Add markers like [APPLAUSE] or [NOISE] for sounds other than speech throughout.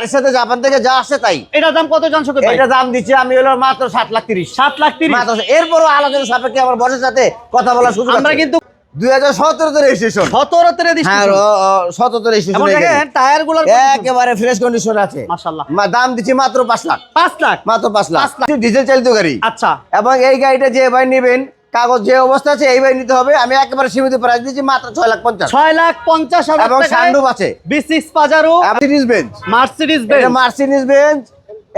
গাড়ির সাথে জাপান থেকে যা আসছে তাই। এটার দাম কত জান শোকেত এটা দাম দিচ্ছি আমি হলো মাত্র সাত লাখ তিরিশ। সাত লাখ তিরিশ? এরপরও আলোচনা সাপেক্ষে আমার বসের সাথে কথা বলার সুযোগ আমরা কিন্তু দুই হাজার সতেরোতে রেজিস্ট্রেশন সতেরোতে সতেরোতে এবং টায়ারগুলোর একেবারে ফ্রেশ কন্ডিশন আছে। দাম দিচ্ছি মাত্র পাঁচ লাখ। পাঁচ লাখ? মাত্র পাঁচ লাখ। পাঁচ লাখ। ডিজেল চালিত গাড়ি। আচ্ছা। এবং এই গাড়িটা যে ভাই নেবেন কাগজ যে অবস্থা আছে এই ভাই নিতে হবে। আমি একেবারে সীমিত প্রাইস দিচ্ছি মাত্র ছয় লাখ পঞ্চাশ। ছয় লাখ পঞ্চাশ এবং সানরুফ আছে। B six Pajero Mercedes Benz Mercedes এটা বেঞ্চ মার্সিডিজ বেঞ্চ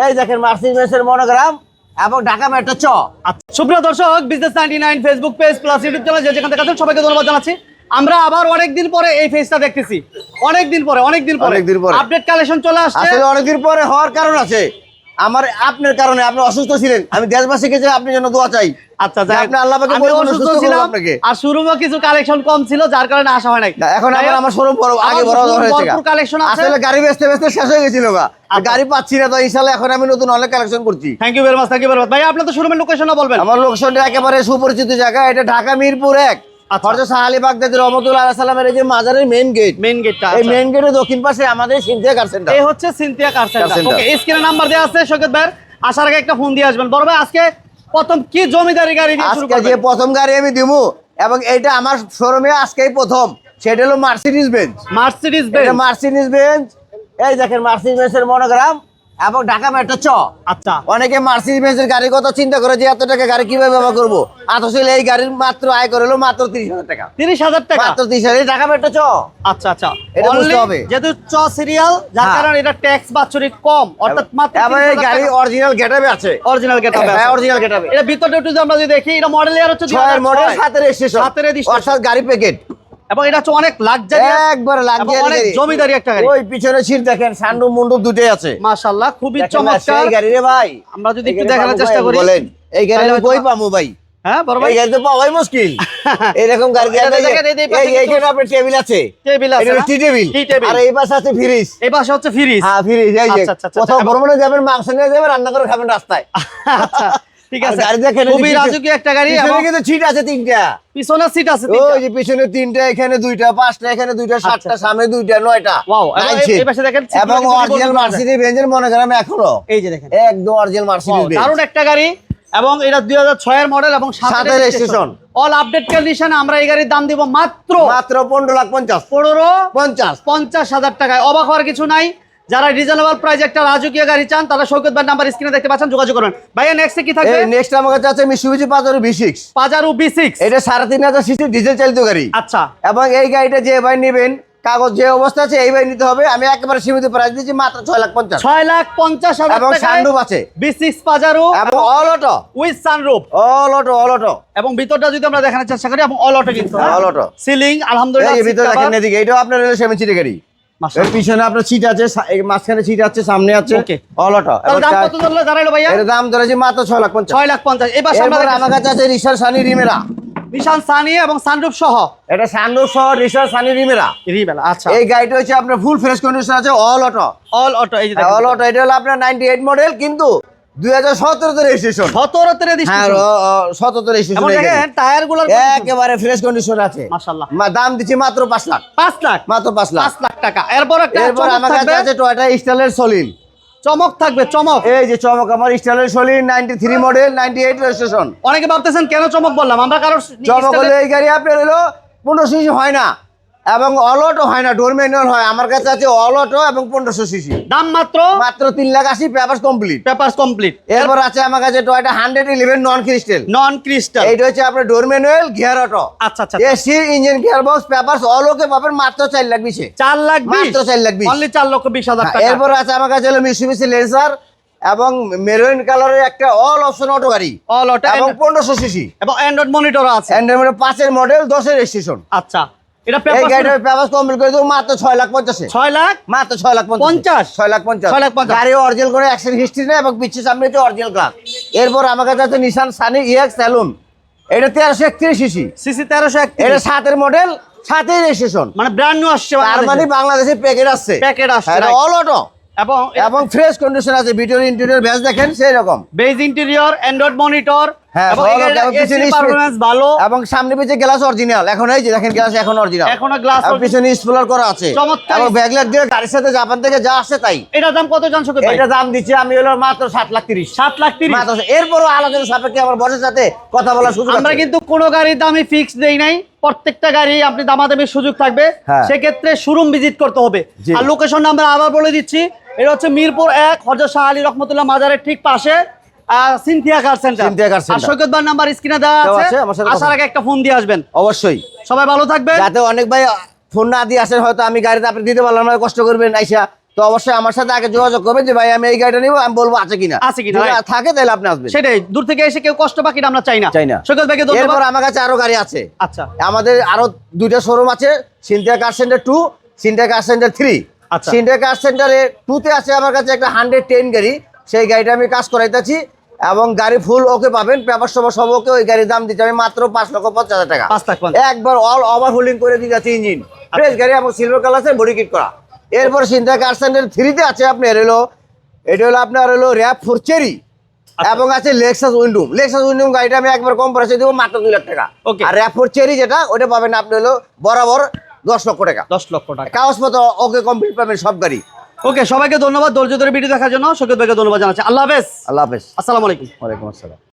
এই দেখেন মার্সিডিজ বেঞ্চের মনোগ্রাম এবং ঢাকা মেট্রো চ। আচ্ছা, সুপ্রিয় দর্শক business ninety nine Facebook page plus YouTube channel যেখান থেকে আছেন সবাইকে ধন্যবাদ জানাচ্ছি। আমরা আবার অনেকদিন পরে এই ফেজটা দেখতেছি। অনেকদিন পরে অনেকদিন পরে। অনেকদিন পরে। আপডেট কালেকশন চলে আসছে। আসলে অনেকদিন পরে হওয়ার কারণ আছে। আমার আপনার কারণে আপনি অসুস্থ ছিলেন। আমি দেশবাসীকে যে আপনার জন্য দোয়া চাই। আচ্ছা আপনি আল্লাহ পাকে আমি পরিপূর্ণ অসুস্থ ছিলাম আপনাকে। আর কিছু কালেকশন কম ছিল যার কারণে আসা হয় নাই। এখন আবার আমার শোরুম বড় আগে বড় হয়েছে কালেকশন আছে। আসলে গাড়ি বেচতে বেচতে শেষ হয়ে গেছিল গা। আর আচ্ছা। গাড়ি পাচ্ছি না তো ইনশাল্লাহ এখন আমি নতুন অনেক কালেকশন করছি। Thank you very much thank you very much ভাই আপনার তো শোরুমের লোকেশনও বলবেন। আমার লোকেশনটা একেবারে সুপরিচিত জায়গা এটা ঢাকা মিরপুর এক। আচ্ছা। হরজত সাহালি বাগদাদি রহমতুল্লাহ আলাইহি সাল্লামের এই যে মাজারের মেইন গেট মেইন গেটটা এই মেইন গেটের দক্ষিণ পাশে আমাদের সিনথিয়া কার সেন্টার এই হচ্ছে সিনথিয়া কার সেন্টার ওকে স্ক্রিনে নাম্বার দেওয়া আছে সৈকত ভাই আসার আগে একটা ফোন দিয়ে আসবেন। বড় ভাই আজকে প্রথম কি জমিদারি গাড়ি দিয়ে শুরু আজকে যে প্রথম গাড়ি আমি দিমু এবং এটা আমার শোরুমে আজকেই প্রথম। সেটা হলো মার্সিডিজ বেঞ্চ মার্সিডিজ এটা বেঞ্চ মার্সিডিজ বেঞ্চ এই দেখেন মার্সিডিজ বেঞ্চের মনোগ্রাম এবং ঢাকা মেট্রো চ। আচ্ছা। অনেকে মার্সিডিজ বেঞ্চের গাড়ির কথা চিন্তা করে যে এত টাকা গাড়ি কীভাবে ব্যবহার করব? অথচ এই গাড়ির মাত্র আয় করে হলো মাত্র তিরিশ হাজার টাকা। তিরিশ হাজার টাকা? মাত্র তিরিশ হাজার। ঢাকা মেট্রো চ। আচ্ছা আচ্ছা। এটা বুঝতে হবে। যেহেতু চ সিরিয়াল যার হ্যাঁ। কারণে এটা ট্যাক্স বাৎসরিক কম। অর্থাৎ মাত্র এই গাড়ি অরিজিনাল গেটাবে আছে। অরিজিনাল গেট হ্যাঁ, অরিজিনাল গেটাবে এটা ভিতরে একটু আমরা যদি দেখি এটা মডেল ইয়ার হচ্ছে ছয়ের মডেল 2006 সাতের স্টেশন সাতের registration। অর্থাৎ গাড়ি প্যাকেট এবং এটা হচ্ছে অনেক লাক্সারি একবার লাগিয়ে অনেক জমিদারি একটা গাড়ি। ওই পিছনে সিট দেখেন সান্ডু মুন্ডু দুটোই আছে। মাশাআল্লাহ খুবই চমৎকার। গাড়ি রে ভাই। আমরা যদি একটু দেখানোর চেষ্টা করি। বলেন। এই গাড়ি কই পাবো ভাই? হ্যাঁ বড় ভাই। এই গাড়ি তো পাওয়াই মুশকিল। [LAUGHS] এরকম গাড়ি এইখানে আপনার টেবিল আছে। টেবিল আছে এটা টি টেবিল আর এই পাশে আছে ফ্রিজ এই পাশে হচ্ছে ফ্রিজ হ্যাঁ ফ্রিজ এই যে। আচ্ছা, আচ্ছা, আচ্ছা, কোথাও ভ্রমণে যাবেন মাংস নিয়ে যাবেন রান্না করে খাবেন রাস্তায়। আচ্ছা ঠিক আছে। গাড়ি দেখেন, খুবই রাজকীয় একটা গাড়ি এবং কিন্তু সিট আছে তিনটা। পিছনের সিট আছে ওই যে পিছনে তিনটা এখানে দুইটা পাঁচটা এখানে দুইটা সাতটা আচ্ছা। সামনে দুইটা নয়টা। Wow, এই- পাশে দেখেন এবং অরিজিনাল মার্সিডিজ বেঞ্জের মনে করেন এখনও। এই যে দেখেন। একদম অরিজিনাল মার্সিডিজ বেঞ্জ দারুণ একটা গাড়ি এবং এটা দুই হাজার ছয়ের মডেল এবং সাতের। অল আপডেট কন্ডিশন আমরা এই গাড়ির দাম দিব মাত্র মাত্র পনেরো লাখ পঞ্চাশ। পনেরো পঞ্চাশ। পঞ্চাশ হাজার টাকায়। অবাক হওয়ার কিছু নাই। যারা রিজনেবল প্রাইস একটা রাজকীয় গাড়ি চান তারা সৈকত ভাই নাম্বার স্ক্রিনে দেখতে পাচ্ছেন যোগাযোগ করবেন। ভাইয়া নেক্সটে কি থাকবে? নেক্সট আমার কাছে আছে পাঁচশো B six Pajero B six এটা সাড়ে তিন হাজার সিসি ডিজেল চালিত গাড়ি। আচ্ছা। এবং এই গাড়িটা যে ভাই নেবেন কাগজ যে অবস্থা আছে এই ভাই নিতে হবে। আমি একেবারে সীমিত প্রাইস দিচ্ছি মাত্র ছয় লাখ পঞ্চাশ। ছয় লাখ পঞ্চাশ এবং সানরুফ আছে। বি সিক্স পাজারু এবং all auto with sunroof all auto all auto এবং ভিতরটা যদি আমরা দেখানোর চেষ্টা করি এবং অল অটো কিন্তু অল auto। সিলিং আলহামদুলিল্লাহ ভিতরে দেখেন এদিকে এটাও আপনার সেভেন গাড়ি। এর পিছনে আপনার সিট আছে মাঝখানে সিট আছে সামনে আছে। Okay. অল অটো দাম কত ধরলো? জানাইলো ভাইয়া। এর দাম ধরেছি মাত্র ছয় লাখ পঞ্চাশ। ছয় লাখ পঞ্চাশ। এবার সামনে আমার কাছে আছে রিশার সানি রিমেরা নিশান সানি এবং সানরূপ সহ। এটা সানরূপ সহ রিসার সানি রিমেরা রিমেলা আচ্ছা। এই গাড়িটা হচ্ছে আপনার ফুল ফ্রেশ কন্ডিশন আছে অল অটো অল অটো এই যে অল অটো এটা হলো আপনার নাইনটি এইট মডেল কিন্তু দুই হাজার সতেরোতে রেজিস্ট্রেশন সতেরোতে হ্যাঁ সতেরোতে এবং রেজিস্ট্রেশন দেখেন টায়ারগুলোর একেবারে ফ্রেশ কন্ডিশন আছে। দাম দিচ্ছি মাত্র পাঁচ লাখ। পাঁচ লাখ? মাত্র পাঁচ লাখ। পাঁচ লাখ টাকা। এরপর এরপর আমার কাছে আছে টয়টা স্টাইলের সলিল চমক থাকবে চমক। এই যে চমক আমার স্টাইলের সলিল নাইনটি থ্রি মডেল রেজিস্ট্রেশন অনেকে ভাবতেছেন কেন চমক বললাম? আমরা কারোর চমক হলে এই গাড়ি আপনার হলো পনেরো হয় না। এবং অলটো হয় না ডোর ম্যানুয়াল হয়। আমার কাছে আছে অলটো এবং পনেরোশো সিসি। দাম মাত্র? মাত্র তিন লাখ আশি পেপার কমপ্লিট। Papers complete. এরপর আছে আমার কাছে Toyota hundred eleven non crystal. Non crystal. এটা হচ্ছে আপনার ডোর ম্যানুয়াল গিয়ার অটো। আচ্ছা আচ্ছা AC engine gear box paper all okay পাবেন মাত্র চার লাখ বিশে। চার লাখ মাত্র চার লাখ বিশ। অনলি চার লক্ষ বিশ হাজার হ্যাঁ, এরপর আছে আমার কাছে হলো মিসুবিসি লেন্সার এবং মেরুইন কালারের একটা অল অপশন অটো গাড়ি। অল অটো এবং পনেরোশো সিসি। এবং অ্যান্ড্রয়েড মনিটর আছে। অ্যান্ড্রয়েড পাঁচের মডেল দশের স্টেশন আচ্ছা। এটা এই গাড়িটার পেপার কমপ্লিট করে দেবো মাত্র ছয় লাখ পঞ্চাশে। ছয় লাখ? মাত্র ছয় লাখ পঞ্চাশ? ছয় লাখ পঞ্চাশ। ছয় লাখ পঞ্চাশ। গাড়ি অরিজিনাল করে অ্যাক্সিডেন্ট হিস্ট্রি নেই এবং পিছিয়ে সামনে হচ্ছে অরিজিনাল গ্লাস এরপর আমার কাছে আছে নিশান সানি ইএক্স স্যালুন এটা তেরোশো একত্রিশ সিসি সিসি তেরোশো এটা সাতের মডেল সাতের রেজিস্ট্রেশন মানে ব্র্যান্ড নিউ আসছে তার মানে বাংলাদেশে। প্যাকেট আসছে। Packet আসছে, এটা right. অল অটো এবং এবং ফ্রেশ কন্ডিশন আছে ভিডিওর ইন্টেরিয়র ব্যাস দেখেন সেই রকম বেজ ইন্টেরিয়র অ্যান্ড্রয়েড মনিটর এবং গাড়িটা এবং AC পিছনে speed- performance ভালো। এবং সামনে পিছে গ্লাস অরিজিনাল এখন এই যে দেখেন গ্লাস এখন অরিজিনাল এখনও glass পিছনে স্পলার করা আছে। এবং ব্যাগলেট দিয়ে গাড়ির সাথে জাপান থেকে যা আসছে তাই। এটার দাম কত জান এটা দাম দিচ্ছি আমি হলো মাত্র সাত লাখ তিরিশ। সাত লাখ তিরিশ? এরপরও আলোচনা সাপেক্ষে আমার বসের সাথে কথা বলার সুযোগ আমরা কিন্তু কোনো গাড়ির ফিক্স দেই নাই। প্রত্যেকটা গাড়ি আপনি দামাদামির সুযোগ থাকবে। হ্যাঁ। সেক্ষেত্রে শোরুম ভিজিট করতে হবে। আর লোকেশন আমরা আবার বলে দিচ্ছি। এটা হচ্ছে মিরপুর এক হজরত শাহ আলী রহমতুল্লাহ মাজারের ঠিক পাশে। Cynthia car center Cynthia car center. Saikat বার নাম্বার স্ক্রিনে দেওয়া আছে। আসার আগে একটা ফোন দিয়ে আসবেন। অবশ্যই। সবাই ভালো থাকবেন। যাতে অনেক ভাই ফোন না দিয়ে আসেন হয়তো আমি গাড়িতে আপনি দিতে পারলাম না কষ্ট করবেন আইসা। তো অবশ্যই আমার সাথে আগে যোগাযোগ করবেন যে ভাই আমি এই গাড়িটা নিবো আমি বলব আছে কিনা? আছে কিনা, থাকে তাহলে আপনি আসবেন। সেটাই দূর থেকে এসে কেউ কষ্ট আমরা চাই না। চাই না। সৈকত ভাইকে এরপর ধন্যবাদ আমার কাছে আরও গাড়ি আছে। আচ্ছা। আমাদের আরও দুইটা শোরুম আছে Cynthia car center two Cynthia car center three. Cynthia car সেন্টারে টুতে আছে আমার কাছে একটা হান্ড্রেড টেন গাড়ি। সেই গাড়িটা আমি কাজ করাইতেছি এবং গাড়ি ফুল ওকে পাবেন পেপার সব সব ওকে ওই গাড়ির দাম দিতে আমি মাত্র পাঁচ লক্ষ পঞ্চাশ হাজার টাকা। একবার অল ওভার হোল্ডিং করে দিয়ে যাচ্ছে ইঞ্জিন ফ্রেশ গাড়ি এবং সিলভার কালার আছে বডি কিট করা। এরপর সিনথিয়া কার সেন্টার থ্রিতে আছে আপনার হলো এটা হলো আপনার হলো র্যাপ ফোর চেরি এবং আছে লেক্সাস উইন্ডুম লেক্সাস উইন্ডুম গাড়িটা আমি একবার কম প্রাইসে দেবো মাত্র দুই লাখ টাকা। Okay. আর র্যাপ ফোর চেরি যেটা ওটা পাবেন আপনি হলো বরাবর দশ লক্ষ টাকা। দশ লক্ষ টাকা। কাগজপত্র ওকে কমপ্লিট পাবেন সব গাড়ি। ওকে সবাইকে ধন্যবাদ। ধৈর্য ধরে ভিডিও দেখার জন্য। সকল ভাইকে ধন্যবাদ জানাচ্ছি। আল্লাহ হাফেজ। আল্লাহ হাফেজ। আসসালামু আলাইকুম। ওয়ালাইকুম আসসালাম।